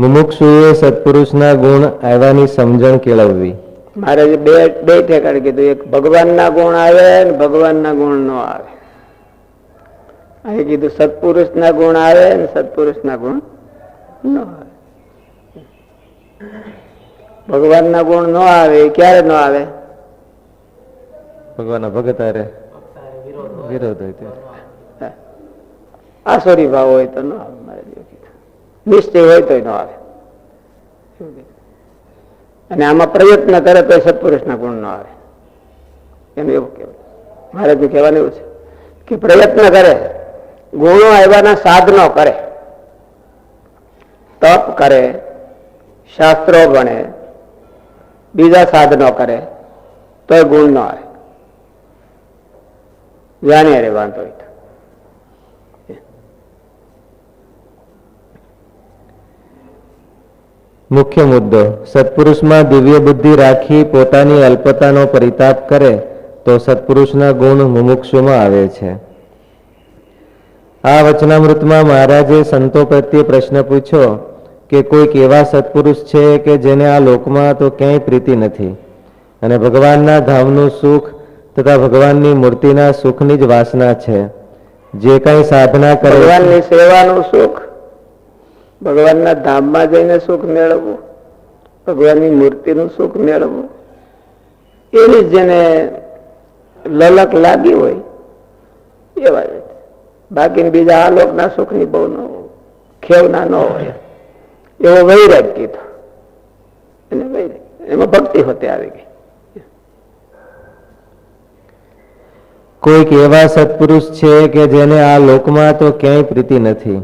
મુમુક્ષુએ સત્પુરુષના ગુણ આવ્યાની સમજણ કેળવવી. મારે બે બે ઠેકાણે કીધું. એક ભગવાનના ગુણ આવે ને ભગવાનના ગુણ ન આવે. અહીં કીધું સત્પુરુષના ગુણ આવે ને સત્પુરુષના ગુણ ન આવે. ભગવાનના ગુણ ન આવે એ ક્યારે ન આવે? ભગવાનના ભગત આરે વિરોધ હોય. આ આસોરી ભાવ હોય તો ન આવે. નિશ્ચય હોય તો ન આવે. અને આમાં પ્રયત્ન કરે તો સત્પુરુષના ગુણ ન આવે. એનું એવું કહેવાય. મારે બી કહેવાનું એવું છે કે પ્રયત્ન કરે, ગુણો આવ્યાના સાધનો કરે, તપ કરે, શાસ્ત્રો ભણે, બીજા સાધનો કરે તો ગુણ ન આવે. જાણે રે વાંધો હોય મુખ્ય મુદ્દો સત્પુરુષમાં દિવ્ય બુદ્ધિ રાખી પોતાની અલ્પતાનો પરિતાપ કરે તો સત્પુરુષના ગુણ મુમુક્ષુમાં આવે છે. આ વચનામૃતમાં મહારાજે સંતો પ્રત્યે પ્રશ્ન પૂછ્યો કે કોઈક એવા સત્પુરુષ છે કે જેને આ લોકમાં તો ક્યાંય પ્રીતિ નથી અને ભગવાનના ધામનું સુખ તથા ભગવાનની મૂર્તિના સુખની જ વાસના છે. જે કંઈ સાધના કરે ભગવાનની સેવાનું સુખ ભગવાનના ધામમાં જઈને સુખ મેળવવું, ભગવાનની મૂર્તિનું સુખ મેળવવું. એવી જેને લલક લાગી હોય, એવા. બાકી બીજા આ લોકના સુખની બહુ ન ખેવના ન હોય. એવો વૈરાગ કીધો. અને વૈરાગ, એમાં ભક્તિ હોતી આવી ગઈ. કોઈક એવા સત્પુરુષ છે કે જેને આ લોકમાં તો ક્યાંય પ્રીતિ નથી.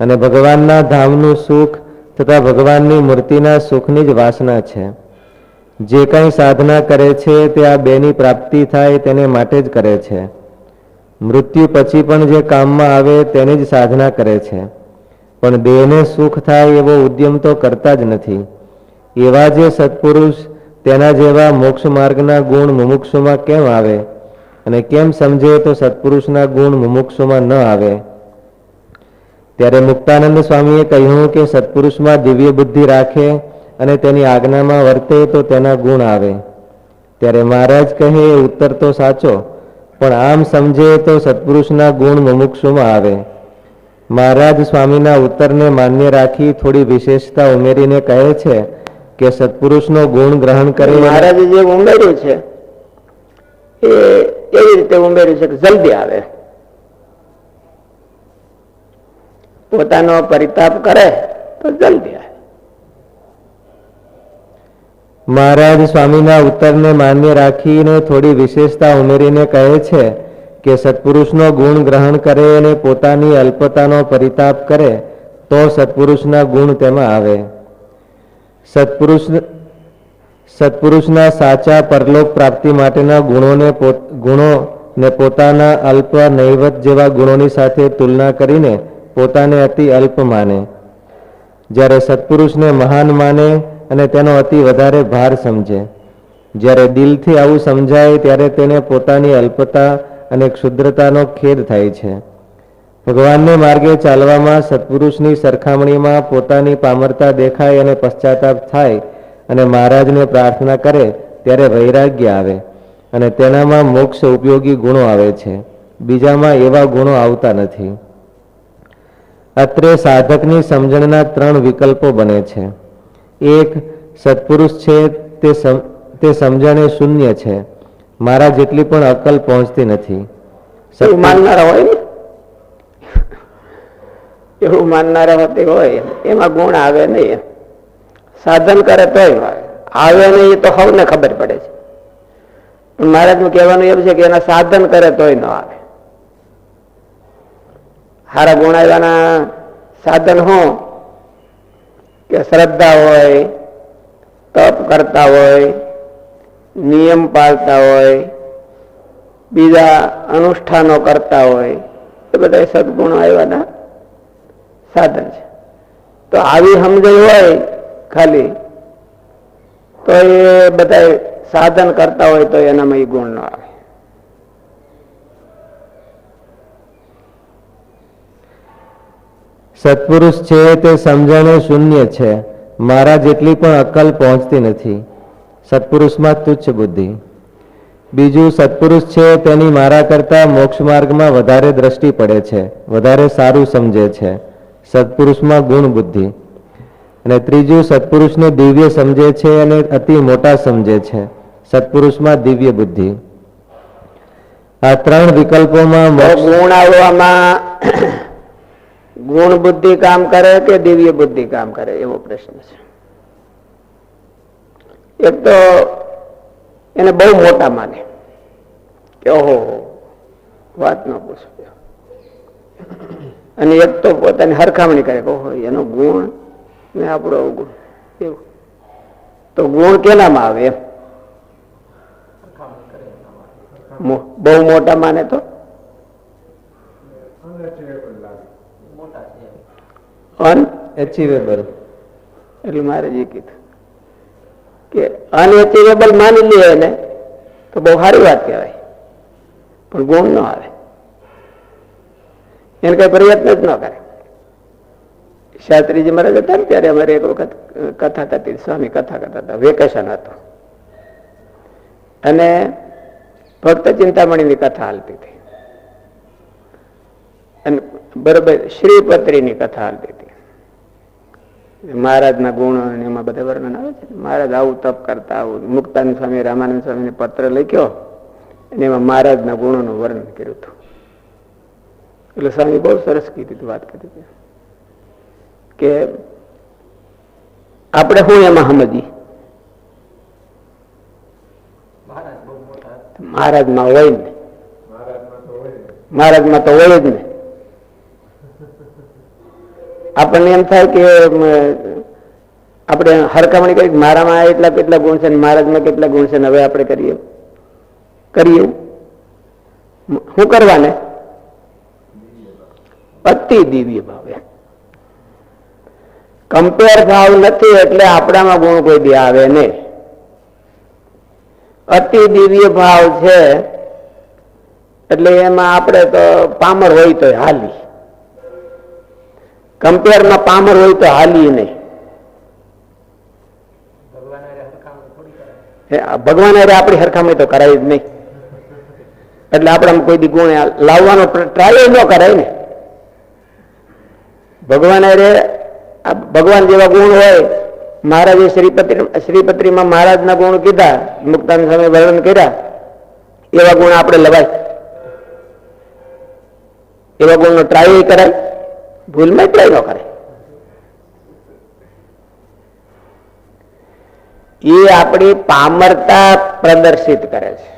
અને ભગવાનના ધામનું સુખ તથા ભગવાનની મૂર્તિના સુખની જ વાસના છે. જે કંઈ સાધના કરે છે તે આ બેની પ્રાપ્તિ થાય તેને માટે જ કરે છે. મૃત્યુ પછી પણ જે કામમાં આવે તેની જ સાધના કરે છે. પણ દેહને સુખ થાય એવો ઉદ્યમ તો કરતા જ નથી. એવા જે સત્પુરુષ તેના જેવા મોક્ષ માર્ગના ગુણ મુમુક્ષુમાં કેમ આવે? અને કેમ સમજે તો સત્પુરુષના ગુણ મુમુક્ષુમાં ન આવે? ત્યારે મુક્તાનંદ સ્વામીએ કહ્યું કે સત્પુરુષમાં દિવ્ય બુદ્ધિ રાખે અને તેની આજ્ઞામાં વર્તે તો તેના ગુણ આવે. ત્યારે મહારાજ કહે ઉત્તર તો સાચો પણ આમ સમજે તો સત્પુરુષના ગુણ મુમુક્ષુમાં આવે. મહારાજ સ્વામીના ઉત્તરને માન્ય રાખી થોડી વિશેષતા ઉમેરીને કહે છે કે સત્પુરુષનો ગુણ ગ્રહણ કરે મહારાજે જે ઉમેર્યું છે એ એવી રીતે ઉમેર્યું છે કે જલ્દી આવે. પોતાનો પરિતાપ કરે તો જલ્દી આવે. મહારાજ સ્વામીના ઉત્તરને માન્ય રાખીને થોડી વિશેષતા ઉમેરીને કહે છે કે સત્પુરુષનો ગુણ ગ્રહણ કરે અને પોતાની અલ્પતાનો પરિતાપ કરે, તો સત્પુરુષના ગુણ તેમાં આવે. સત્પુરુષ સત્પુરુષના સાચા પરલોક પ્રાપ્તિ માટેના ગુણોને ગુણો ને પોતાના અલ્પ નૈવત જેવા ગુણોની સાથે તુલના કરીને પોતાને અતિ અલ્પ માને. જ્યારે સત્પુરુષને મહાન માને અને તેનો અતિ વધારે ભાર સમજે. જ્યારે દિલથી આવું સમજાય ત્યારે તેને પોતાની અલ્પતા અને ક્ષુદ્રતાનો ખેદ થાય છે. ભગવાનને માર્ગે ચાલવામાં સત્પુરુષની સરખામણીમાં પોતાની પામરતા દેખાય અને પશ્ચાતાપ થાય અને મહારાજને પ્રાર્થના કરે ત્યારે વૈરાગ્ય આવે અને તેનામાં મોક્ષ ઉપયોગી ગુણો આવે છે. બીજામાં એવા ગુણો આવતા નથી. અત્રે સાધકની સમજણના ત્રણ વિકલ્પો બને છે. એક સત્પુરુષ છે તે સમ- તે સમજણે શૂન્ય છે. મારા જેટલી પણ અકલ પહોંચતી નથી. એવું માનનારા હોય ને? એવું માનનારા હોતી હોય એમાં ગુણ આવે નહીં. સાધન કરે તોય આવે નહીં એ તો સૌને ખબર પડે છે. પણ મહારાજનું કહેવાનું એમ છે કે એના સાધન કરે તોય ન આવે. સારા ગુણ આવ્યાના સાધન હો કે શ્રદ્ધા હોય, તપ કરતા હોય, નિયમ પાળતા હોય, બીજા અનુષ્ઠાનો કરતા હોય, એ બધા સદગુણો આવ્યાના સાધન છે. તો આવી સમજણ હોય ખાલી, તો એ બધા સાધન કરતા હોય તો એનામાં એ ગુણ ન આવે. સત્પુરુષ છે તે સમજણે શૂન્ય છે. મારા જેટલી પણ અક્કલ પહોંચતી નથી. સત્પુરુષમાં તુચ્છ બુદ્ધિ. બીજું, સત્પુરુષ છે તેની મારા કરતા મોક્ષ માર્ગમાં વધારે દ્રષ્ટિ પડે છે. વધારે સારું સમજે છે. સત્પુરુષમાં ગુણ બુદ્ધિ. અને ત્રીજું, સત્પુરુષને દિવ્ય સમજે છે અને અતિ મોટા સમજે છે. સત્પુરુષમાં દિવ્ય બુદ્ધિ. આ ત્રણ વિકલ્પોમાં ગુણ આવવામાં ગુણ બુદ્ધિ કામ કરે કે દિવ્ય બુદ્ધિ કામ કરે? એવો પ્રશ્ન છે. એક તો એને બહુ મોટા માને. કે ઓહો, વાત ન પૂછો. અને એક તો પોતાની હરખામણી કરે ઓહો, એનો ગુણ ને આપણો અવગુણ. એવું. તો ગુણ કેનામાં આવે એમ? બહુ મોટા માને તો? અન એચિવેબલ એટલે મારે જે કીધું કે અનએચિવેબલ માની લે ને તો બહુ સારી વાત કહેવાય. પણ ગુણ ન આવે. એને કઈ પ્રયત્ન જ ન કરે. શાસ્ત્રીજી મહારાજ હતા ને ત્યારે અમારે એક વખત કથા થતી, સ્વામી કથા કરતા હતા વેકેશન હતું. અને ભક્ત ચિંતામણીની કથા હાલતી હતી. અને બરોબર શ્રીપત્રીની કથા હાલતી હતી. મહારાજના ગુણ અને એમાં બધા વર્ણન આવે છે. મહારાજ આવું તપ કરતા આવું મુક્તાનંદ સ્વામી રામાનંદ સ્વામીને પત્ર લખ્યો અને એમાં મહારાજના ગુણોનું વર્ણન કર્યું હતું. એટલે સ્વામી બહુ સરસ કીધી વાત કરી હતી કે આપણે શું એમાં સમજી મહારાજમાં હોય ને. મહારાજમાં તો હોય જ ને. આપણને એમ થાય કે આપણે હરકામણી કરી મારામાં એટલા કેટલા ગુણ છે મહારાજમાં કેટલા ગુણ છે હવે આપણે કરીએ. કરીએ. શું કરવાને? અતિ દિવ્ય ભાવે. કમ્પેર ભાવ નથી એટલે આપણામાં ગુણ કોઈ દે આવે નહીં. અતિ દિવ્ય ભાવ છે એટલે એમાં આપણે તો પામર હોય તો હાલી. કમ્પેરમાં પામર હોય તો હાલી નહીં. ભગવાન હારે આપણી હરખામણી તો કરાય જ નહીં. એટલે આપણે કોઈ દી ગુણ લાવવાનો ટ્રાય ન કરાય ને. ભગવાન અરે ભગવાન જેવા ગુણ હોય મહારાજે શ્રીપત્રી શ્રીપત્રીમાં મહારાજના ગુણ કીધા મુક્તાન સ્વામી વર્ણન કર્યા. એવા ગુણ આપણે લવાય. એવા ગુણનો ટ્રાય કરાય. ભૂલમાં ટ્રાય ન કરે. એ આપણી પામરતા પ્રદર્શિત કરે છે.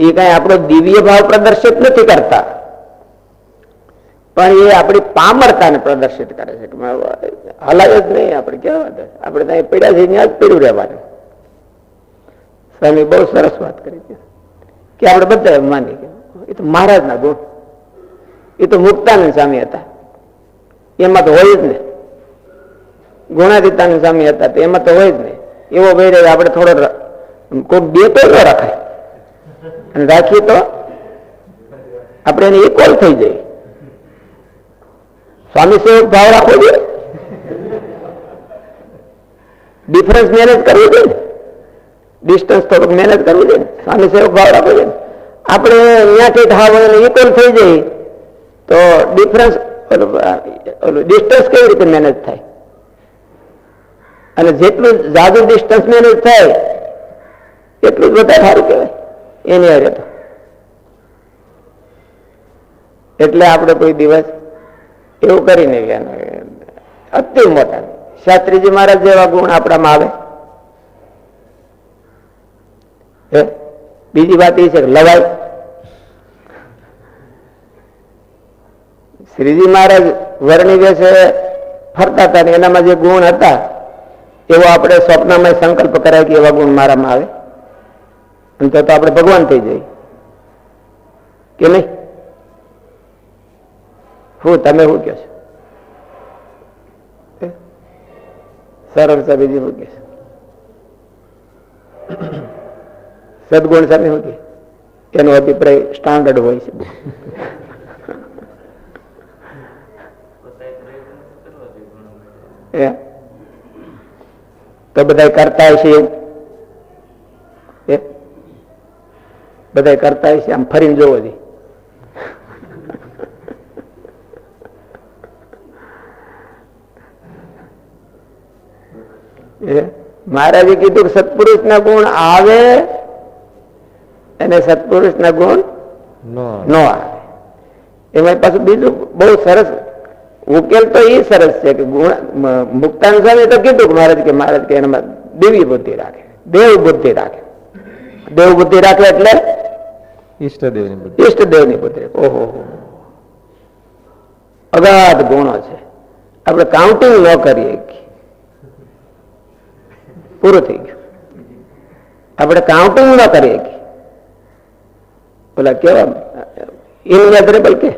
એ કઈ આપણો દિવ્ય ભાવ પ્રદર્શિત નથી કરતા. પણ એ આપણી પામરતાને પ્રદર્શિત કરે છે કે હલાય જ નહીં, આપણે કેવા વાત આપણે ત્યાં પીડ્યા છે ત્યાં જ પીડું રહેવાનું. સ્વામી બહુ સરસ વાત કરી કે આપણે બધા માની ગયા એ તો મહારાજના ગુણ. એ તો મુક્તાનંદ સ્વામી હતા. એમાં તો હોય જ ને. ગુણાતીતાનંદ સ્વામી હતા તો એમાં તો હોય જ ને. એવો વૈરે આપણે થોડો ર- કોઈ બે તો રખાય. અને રાખીએ તો આપણે એને ઇક્વલ થઈ જાય. સ્વામી સેવક ભાવ રાખવો જોઈએ. ડિફરન્સ મેનેજ કરવું જોઈએ ડિસ્ટન્સ થોડુંક મેનેજ કરવું જોઈએ સ્વામી સેવક ભાવ રાખવો જોઈએ આપણે ત્યાંથી હાવ ઇક્વલ થઈ જાય. તો ડિફરન્સ ડિસ્ટન્સ કેવી રીતે મેનેજ થાય? અને જેટલું જાદુ ડિસ્ટન્સ મેનેજ થાય, એટલું જ વધારે સારું કહેવાય. એની હારે તો. એટલે આપણે કોઈ દિવસ એવું કરીને ગયા અતિ મોટા. શાસ્ત્રીજી મહારાજ જેવા ગુણ આપણામાં આવે. બીજી વાત એ છે કે લવાય. શ્રીજી મહારાજ વર્ણી છે, ફરતા હતા ને એનામાં જે ગુણ હતા, એવો આપણે સ્વપ્નમાં સંકલ્પ કરાય કે એવા ગુણ મારામાં આવે. અને તો તો આપણે ભગવાન થઈ જઈએ. કે નહીં? હું, તમે શું કહો છો? હે? સરળ સાહેબ, બીજી શું કહે છે? સદગુણ સામે શું કહે એનો અભિપ્રાય સ્ટાન્ડર્ડ હોય છે. એ? તો બધા કરતા હશે એવું એ? બધા કરતા હશે? આમ ફરીને જોવો જોઈએ મહારાજે કીધું કે સત્પુરુષના ગુણ આવે અને સત્પુરુષના ગુણ નો ન આવે. એમાં પાછું બીજું બહુ સરસ ઉકેલ તો એ સરસ છે કે ગુણ મુક્તાન સ્વામી તો કીધું કે મહારાજ કે મહારાજ કે એનામાં દેવી બુદ્ધિ રાખે દેવ બુદ્ધિ રાખે. દેવ બુદ્ધિ રાખે એટલે ઈષ્ટદેવની બુદ્ધિ. ઈષ્ટદેવની બુદ્ધિ. ઓહો. અગાધ ગુણો છે. આપણે કાઉન્ટિંગ ન કરીએ. પૂરું થઈ ગયું. આપણે કાઉન્ટિંગ ન કરીએ. ઓલા કેવા? ઇનમેઝરેબલ કે?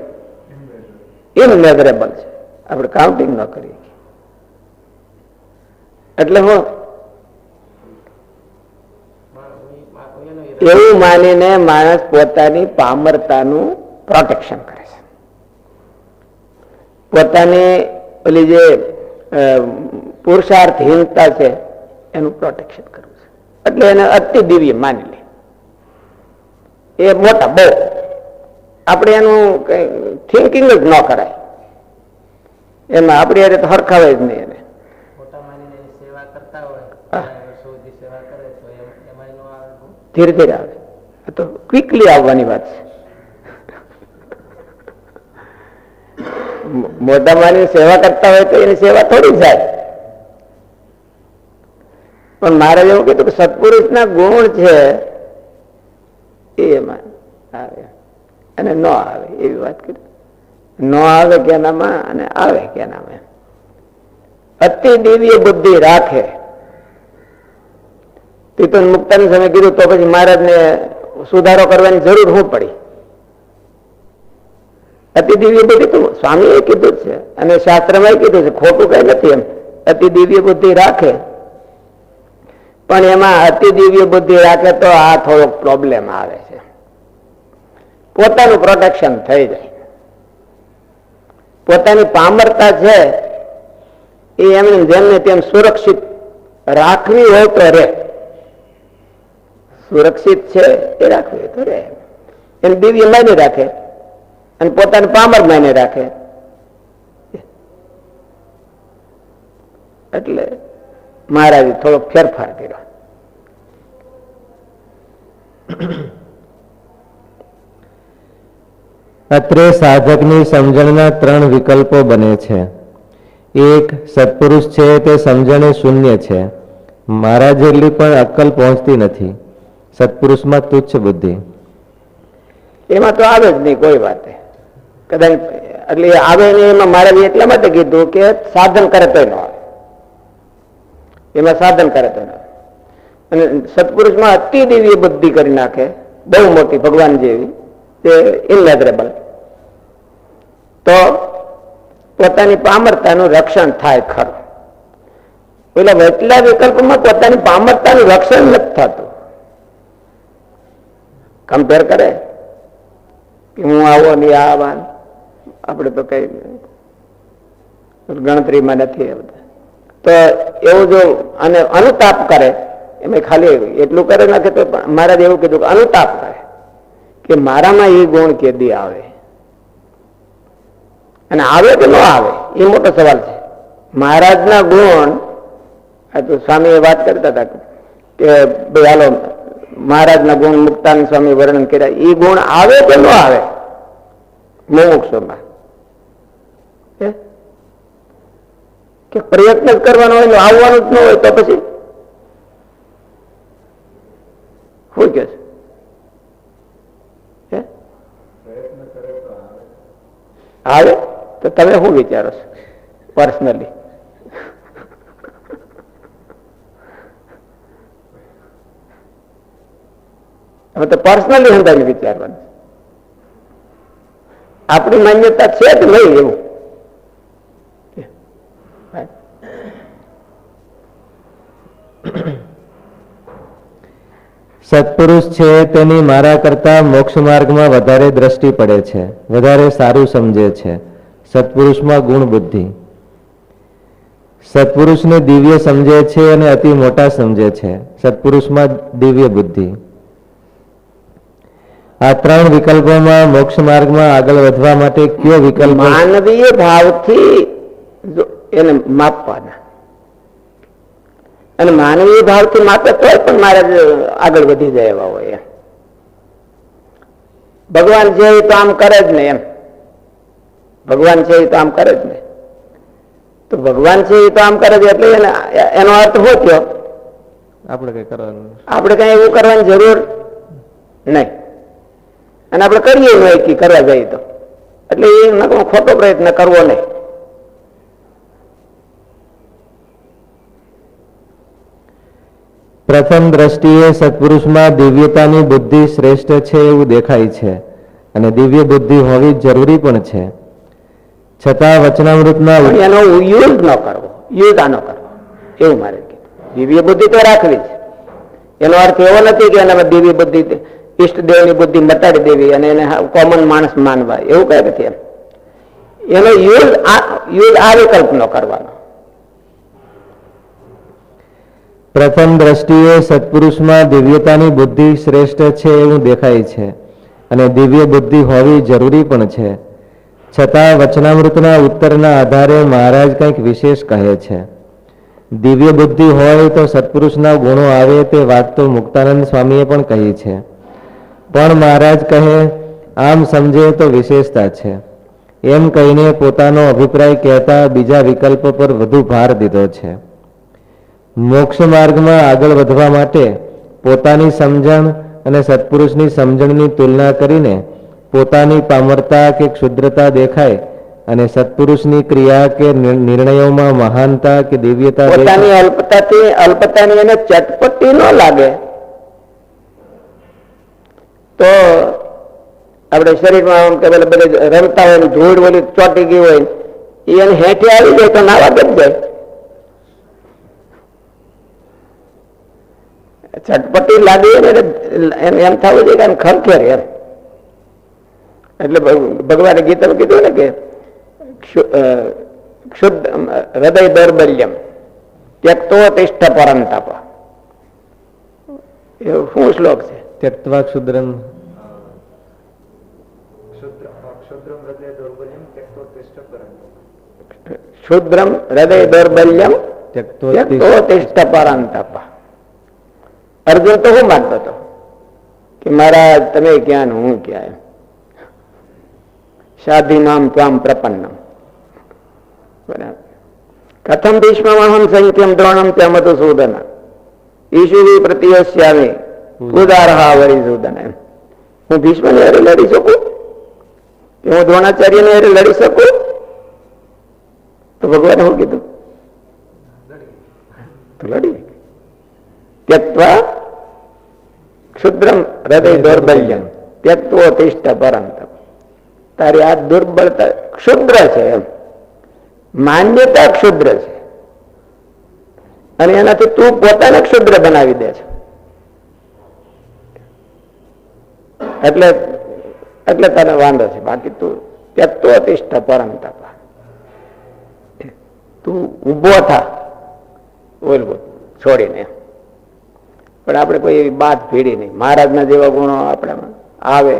ઇનમેઝરેબલ છે. આપણે કાઉન્ટિંગ ન કરીએ. એટલે હું એવું માનીને માણસ પોતાની પામરતાનું પ્રોટેક્શન કરે છે. પોતાની ઓલી જે પુરુષાર્થહીનતા છે, એનું પ્રોટેક્શન કરવું છે. એટલે એને અતિ દિવ્ય માની લે. એ મોટા બહુ. આપણે એનું કઈ થિંકિંગ જ ન કરાય. એમાં આપણી હારે તો હરખાવે જ નહીં એને. ધીરે ધીરે આવે. તો ક્વિકલી આવવાની વાત છે. મોટા માની સેવા કરતા હોય તો એની સેવા થોડી જાય. પણ મારે એવું કીધું કે સત્પુરુષના ગુણ છે એ એમાં આવે. અને ન આવે એવી વાત કરી. ન આવે કેનામાં અને આવે કેનામાં અતિ દિવ્ય બુદ્ધિ રાખે. તીતુન મુક્તાની સમય કીધું, તો પછી મહારાજને સુધારો કરવાની જરૂર હું પડી? અતિ દિવ્ય બુદ્ધિ તો સ્વામીએ કીધું છે અને શાસ્ત્રમાં કીધું છે, ખોટું કઈ નથી એમ. અતિ દિવ્ય બુદ્ધિ રાખે. પણ એમાં અતિ દિવ્ય બુદ્ધિ રાખે તો આ થોડોક પ્રોબ્લેમ આવે છે. પોતાનું પ્રોટેક્શન થઈ જાય. પોતાની પામરતા છે એ એમને જેમને તેમ સુરક્ષિત રાખવી હોય તો રે. સુરક્ષિત છે એ રાખવી હોય તો રે. એને દિવ્ય માની રાખે અને પોતાની પામર માની રાખે. એટલે મહારાજે થોડોક ફેરફાર કર્યો. અત્રે સાધકની સમજણના ત્રણ વિકલ્પો બને છે. એક, સત્પુરુષ છે તે સમજણે શૂન્ય છે. મારા જેટલી પણ અક્કલ પહોંચતી નથી. સત્પુરુષમાં તુચ્છ બુદ્ધિ. એમાં તો આવે જ નહીં કોઈ વાત. કદાચ એટલે આવે નહીં એમાં મારે એટલા માટે કીધું કે સાધન કરે તો ન આવે. એમાં સાધન કરે તો ન અને સત્પુરુષમાં અતિ દિવ્ય બુદ્ધિ કરી નાખે, બહુ મોટી, ભગવાન જેવી. તે ઇનમેઝરેબલ તો પોતાની પામરતાનું રક્ષણ થાય ખરું. એટલે વચલા વિકલ્પમાં પોતાની પામરતાનું રક્ષણ નથી થતું. કમ્પેર કરે. કે હું આવો ને આ આવા આપણે તો કઈ ગણતરીમાં નથી તો એવું જો અને અનુતાપ કરે, એમાં ખાલી એટલું કરે નાખે તો મહારાજ એવું કીધું કે અનુતાપ કરે. કે મારામાં એ ગુણ કેદી આવે. અને આવે કે ન આવે, એ મોટો સવાલ છે. મહારાજના ગુણ, આ તો સ્વામી વાત કરતા હતા કે ભાઈ હાલો, મહારાજના ગુણ મુક્તાન સ્વામી વર્ણન કર્યા. એ ગુણ આવે કે ન આવે? મોક્ષોમાં કે પ્રયત્ન જ કરવાનો હોય ને આવવાનું જ ન હોય તો પછી? શું કે છે? આવે તો તમે શું વિચારો છો? પર્સનલી હવે તો પર્સનલી સમજાવી વિચારવાનું આપણી માન્યતા છે જ નહીં એવું. સત્પુરુષ છે તેની મારા કરતા મોક્ષ માર્ગમાં વધારે દ્રષ્ટિ પડે છે, વધારે સારું સમજે છે. સત્પુરુષમાં ગુણ બુદ્ધિ. સત્પુરુષને દિવ્ય સમજે છે અને અતિ મોટા સમજે છે. સત્પુરુષમાં દિવ્ય બુદ્ધિ. આ ત્રણ વિકલ્પોમાં મોક્ષ માર્ગમાં આગળ વધવા માટે કયો વિકલ્પ માનવીય ભાવથી એને માપવાના. અને માનવીય ભાવથી માત્ર તો પણ મારે જ આગળ વધી જાય એવા હોય ભગવાન છે તો આમ કરે જ ને એમ. ભગવાન છે તો આમ કરે જ ને. તો ભગવાન છે તો આમ કરે છે એટલે એને એનો અર્થ થયો? આપણે કઈ કરવાનું આપણે કઈ એવું કરવાની જરૂર નહીં. અને આપણે કરીએ નહીં કે કરવા જઈએ તો. એટલે એ ખોટો પ્રયત્ન કરવો નહીં. પ્રથમ દ્રષ્ટિએ સત્પુરુષમાં દિવ્યતાની બુદ્ધિ શ્રેષ્ઠ છે એવું દેખાય છે અને દિવ્ય બુદ્ધિ હોવી જરૂરી પણ છે. છતાં વચનામૃતના પણ એનો યુઝ ન કરવો યુઝ આનો કરવો. એવું મારે દિવ્ય બુદ્ધિ તો રાખવી જ. એનો અર્થ એવો નથી કે એનામાં દિવ્ય બુદ્ધિ ઈષ્ટદેવની બુદ્ધિ મટાડી દેવી અને એને કોમન માણસ માનવા. એવું કઈ નથી એમ. એનો યુઝ યુઝ આ વિકલ્પનો કરવાનો. પ્રથમ દ્રષ્ટિએ સત્પુરુષમાં દિવ્યતાની બુદ્ધિ શ્રેષ્ઠ છે એવું દેખાય છે અને દિવ્ય બુદ્ધિ હોવી જરૂરી પણ છે. છતાં વચનામૃતના ઉત્તરના આધારે મહારાજ કંઈક વિશેષ કહે છે. દિવ્ય બુદ્ધિ હોય તો સત્પુરુષના ગુણો આવે તે વાત તો મુક્તાનંદ સ્વામીએ પણ કહી છે. પણ મહારાજ કહે, આમ સમજે તો વિશેષતા છે. એમ કહીને પોતાનો અભિપ્રાય કહેતા બીજા વિકલ્પ પર વધુ ભાર દીધો છે. મોક્ષ માર્ગમાં આગળ વધવા માટે પોતાની સમજણ અને સત્પુરુષની સમજણની તુલના કરીને પોતાની પામરતા કે ક્ષુદ્રતા દેખાય અને સત્પુરુષની ક્રિયા કે નિર- નિર્ણયોમાં મહાનતા કે દિવ્યતા પોતાની અલ્પતાથી, અલ્પતાની એને ચટપટી ન લાગે. તો આપણે શરીરમાં આમ કે બધે રમતા હોય ધૂળ ઓલી ચોટી ગઈ હોય એને હેઠે આવી જાય તો નાવા જ જાય? ચટપટી લાગે એટલે એમ થવું જોઈએ કે આમ ખરખેર એમ. એટલે ભગ- ભગવાને ગીતામાં કીધું ને કે ક્ષુ- ક્ષુદ્ધ હૃદય દૌર્બલ્યમ. ત્યક્તો તિષ્ઠ પરંતપ. એ શું શ્લોક છે? ત્યક્તવા ક્ષુદ્રમ. ક્ષુદ્રમ હૃદય દૌર્બલ્યમ ત્યક્તો તિષ્ઠ. પરમ પરંતપ. અર્જુન તો શું માનતો હતો કે મારા તમે ક્યાં ને હું ક્યાં એમ સાધિનામ ત્વામ પ્રપન્નમ બરાબર કથમ ભીષ્મહમ સંખ્યમ દ્રોણમ ત્યાં મધુસૂદન ઈશુવી પ્રતિયસ્યામી ઉદારહા વરિસૂદન એમ હું ભીષ્મને હારે લડી શકું કે હું દ્રોણાચાર્યને હારે લડી શકું તો ભગવાને શું કીધું તો લડી ત્યક્વા ક્ષુદ્રમ હૃદય દૌર્બલ્યમ ત્યક્તો તિષ્ઠ પરંત તારી આ દુર્બળતા ક્ષુદ્ર છે એમ। માન્યતા ક્ષુદ્ર છે। અને એનાથી તું પોતાને ક્ષુદ્ર બનાવી દે છે। એટલે એટલે તને વાંધો છે। બાકી તું ત્યક્તો તિષ્ઠ પરંત તું ઊભો થા। બોલ બોલ છોડીને પણ આપણે કોઈ એવી બાત ભેડી નહીં. મહારાજના જેવા ગુણો આપણામાં આવે.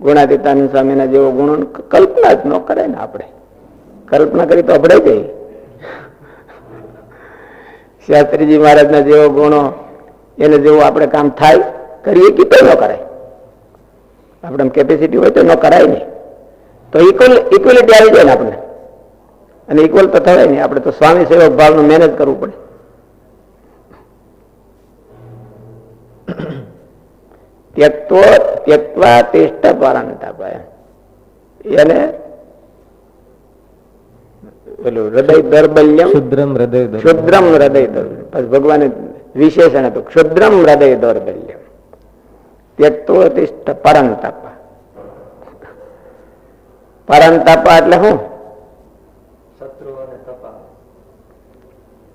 ગુણાતીતાનંદ સ્વામીના જેવો ગુણો કલ્પના જ ન કરે ને આપણે. કલ્પના કરી તો અભડાઈ જાય. શાસ્ત્રીજી મહારાજના જેવો ગુણો, એને જેવું આપણે કામ થાય, કરીએ કે ન કરાય. આપણે કેપેસિટી હોય તો ન કરાય નહીં તો ઇક્વલ ઇક્વલિટી આવી જાય ને આપણે અને ઇક્વલ તો થવાય નહીં. આપણે તો સ્વામી સેવક ભાવનું મેનેજ કરવું પડે. ત્યક્તો ત્યક્વા તિષ્ઠ પરંતપ એને પેલું હૃદય દૌર્બલ્યમ ક્ષુદ્રમ હૃદય ક્ષુદ્રમ હૃદય દૌર્બલ્યમ ભગવાને વિશેષણ હતું ક્ષુદ્રમ હૃદય દૌર્બલ્યમ ત્યક્તો તિષ્ઠ પરંતપ પરંતપ એટલે શું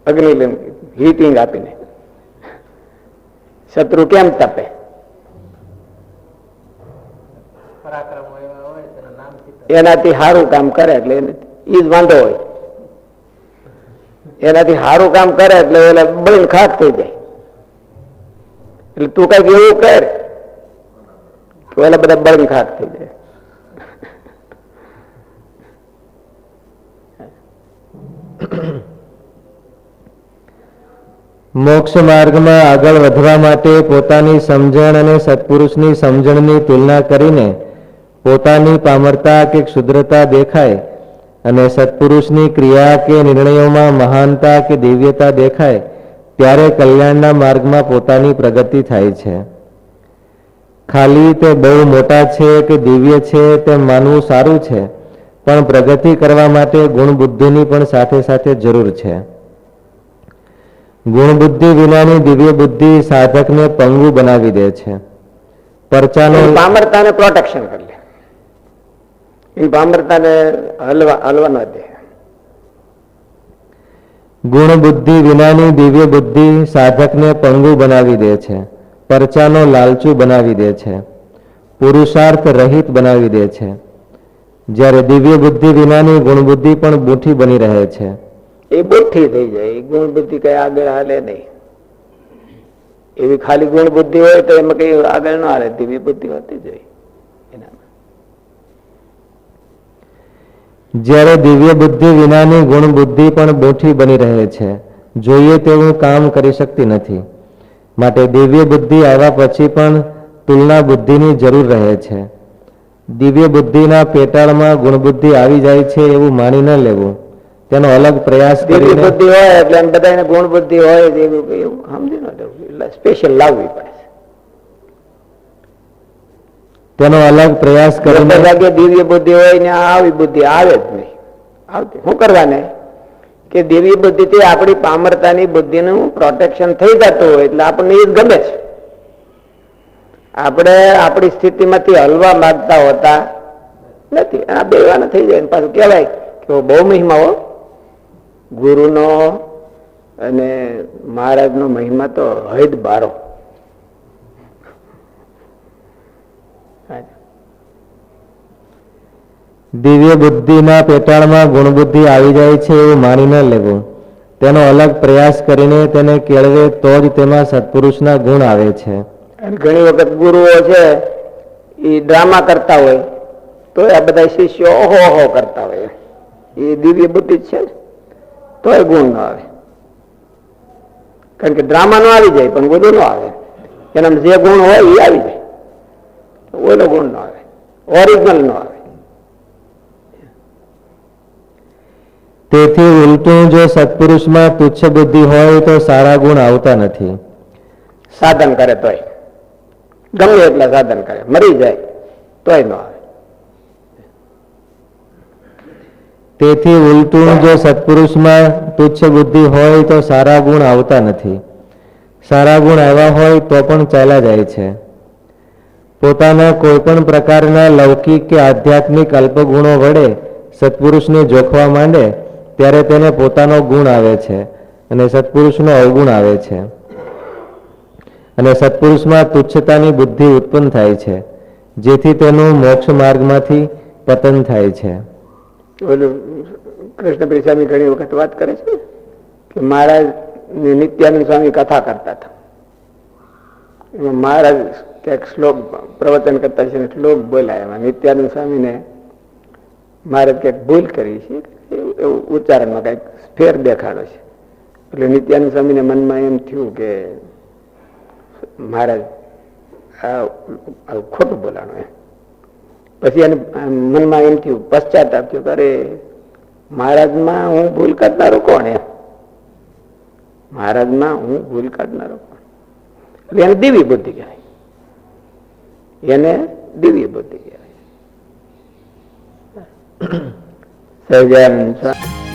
અગ્નિ હિટિંગ આપીને. શત્રુ કેમ તપે પરાક્રમો એવા હોય તેના નામથી તપાવે. એનાથી સારું કામ કરે એટલે એને ઈ જ વાંધો હોય. એનાથી સારું કામ કરે એટલે ઓલા બળીને ખાક થઈ જાય. એટલે તું કંઈક એવું કર ઓલા બધા બળીને ખાક થઈ જાય. મોક્ષ માર્ગમાં આગળ વધવા માટે પોતાની સમજણ અને સત્પુરુષની સમજણની તુલના કરીને પોતાની પામરતા કે ક્ષુદ્રતા દેખાય અને સત્પુરુષની ક્રિયા કે નિર્ણયોમાં મહાનતા કે દિવ્યતા દેખાય, ત્યારે કલ્યાણના માર્ગમાં પોતાની પ્રગતિ થાય છે. ખાલી તે બહુ મોટા છે કે દિવ્ય છે તેમ માનવું સારું છે, પણ પ્રગતિ કરવા માટે ગુણબુદ્ધિની પણ સાથે સાથે જરૂર છે. ગુણબુદ્ધિ વિનાની દિવ્ય બુદ્ધિ સાધકને પંગુ બનાવી દે છે. પરચાનો પામરતાને પ્રોટેક્શન કરી લે. એ પામરતાને હલવા હલવા ન દે. ગુણ બુદ્ધિ વિનાની દિવ્ય બુદ્ધિ સાધકને પંગુ બનાવી દે છે પરચાનો લાલચુ બનાવી દે છે પુરુષાર્થ રહિત બનાવી દે છે. જ્યારે દિવ્ય બુદ્ધિ વિનાની ગુણ બુદ્ધિ પણ બુઠી બની રહે છે. એ બુઠ્ઠી થઈ જાય ગુણ બુદ્ધિ કઈ આગળ હાલે નહીં. એવી ખાલી ગુણ બુદ્ધિ હોય તો એમાં કઈ આગળ ન હાલે દિવ્ય બુદ્ધિ હોતી જ હોય એનામાં જ્યારે દિવ્ય બુદ્ધિ વિનાની ગુણ બુદ્ધિ પણ બોઠી બની રહે છે જોઈએ તેવું કામ કરી શકતી નથી. માટે દિવ્ય બુદ્ધિ આવ્યા પછી પણ તુલના બુદ્ધિની જરૂર રહે છે. દિવ્ય બુદ્ધિના પેટાળમાં ગુણ બુદ્ધિ આવી જાય છે એવું માની ન લેવું. તેનો અલગ પ્રયાસ દિવ્ય બુદ્ધિ હોય એટલે એમ બધાને ગુણ બુદ્ધિ હોય એવું એવું સમજી ન લેવું. એટલે સ્પેશિયલ લાવવી પડે છે તેનો અલગ પ્રયાસ કરીને ભાગે દિવ્ય બુદ્ધિ હોય ને આવી બુદ્ધિ આવે જ નહીં. આવતી. શું કરવાને? કે દિવ્ય બુદ્ધિથી આપણી પામરતાની બુદ્ધિનું પ્રોટેક્શન થઈ જતું હોય એટલે આપણને એ ગમે છે. આપણે આપણી સ્થિતિમાંથી હલવા માંગતા હોતા નથી. આ બેવાના થઈ જાય ને પાછું કહેવાય કે બહુ મહિમા હો. ગુરુનો અને મહારાજનો મહિમા તો હૈદ બારો. દિવ્ય બુદ્ધિના પેટાળમાં ગુણબુદ્ધિ આવી જાય છે એવું માની ન લેવું. તેનો અલગ પ્રયાસ કરીને તેને કેળવે તો જ તેમાં સત્પુરુષના ગુણ આવે છે. ઘણી વખત ગુરુઓ છે, એ ડ્રામા કરતા હોય, તો આ બધા શિષ્યો ઓહો ઓહો કરતા હોય. એ દિવ્ય બુદ્ધિ છે તો તોય ગુણ ન આવે. કારણ કે ડ્રામા નો આવી જાય, પણ ગુરુ નો આવે. એના જે ગુણ હોય એ આવી જાય. ઓલો ગુણ ન આવે. ઓરિજિનલ નો આવે. તેથી ઉલટું જો સત્પુરુષમાં તુચ્છ બુદ્ધિ હોય તો સારા ગુણ આવતા નથી. સાધન કરે તોય. ગમે એટલા સાધન કરે. મરી જાય તોય ન આવે. તેથી ઉલટું જો સત્પુરુષમાં તુચ્છ બુદ્ધિ હોય તો સારા ગુણ આવતા નથી. સારા ગુણ આવ્યા હોય તો પણ ચાલ્યા જાય છે. પોતાના કોઈ પણ પ્રકારના લૌકિક કે આધ્યાત્મિક અલ્પગુણો વડે સત્પુરુષને જોખવા માંડે ત્યારે તેને પોતાનો ગુણ આવે છે અને સત્પુરુષનો અવગુણ આવે છે. અને સત્પુરુષમાં તુચ્છતાની બુદ્ધિ ઉત્પન્ન થાય છે, જેથી તેનું મોક્ષ માર્ગમાંથી પતન થાય છે. કૃષ્ણ પ્રિસ્વામી સ્વામી ઘણી વખત વાત કરે છે કે મહારાજ નિત્યાનંદ સ્વામી કથા કરતા હતા. એમાં મહારાજ ક્યાંક શ્લોક પ્રવચન કરતા છે શ્લોક બોલાય એમાં. નિત્યાનંદ સ્વામીને મહારાજ ક્યાંક ભૂલ કરી છે. ઉચ્ચારણમાં કંઈક ફેર દેખાડો છે. એટલે નિત્યાનંદ સ્વામીને મનમાં એમ થયું કે મહારાજ ખોટું બોલાણું એમ. પછી એને મનમાં એમ થયું પશ્ચાતાપ થયો અરે મહારાજમાં હું ભૂલ કરનારો કોણ એમ? મહારાજમાં હું ભૂલ કાઢનારો કોણ? એટલે એને દિવ્ય બુદ્ધિ કહેવાય. એને દિવ્ય બુદ્ધિ કહેવાય. સહજાનંદ સ્વામી